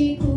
versículo.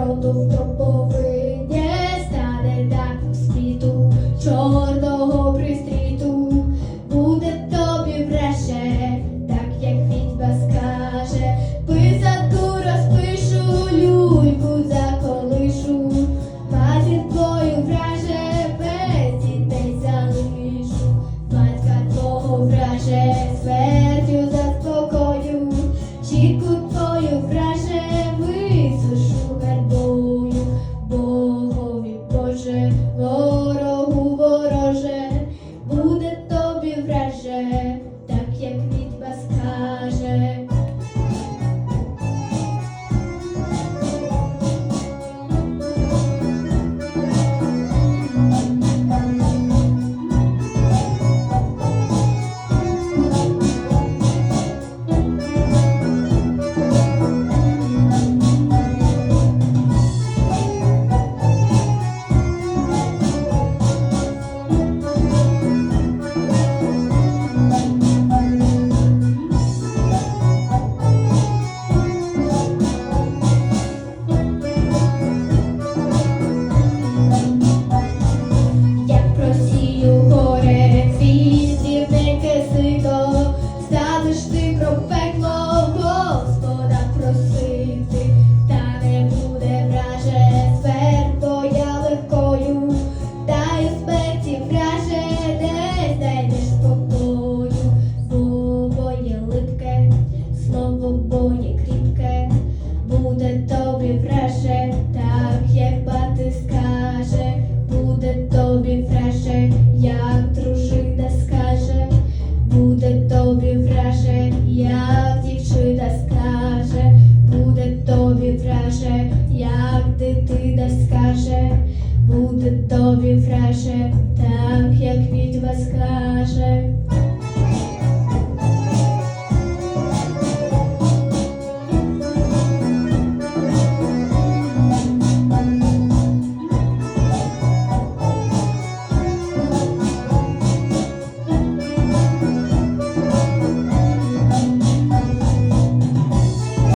proud of my boyfriend. про просити, та буде враже смерть я легкою, та й смерті враже не знайдеш спокою, Бо є липке, слово боє кріпке, буде тобі враже, так як бати скаже, буде тобі враже, як дружина скаже, буде. як дитина скаже, буде тобі фреше, так як від скаже.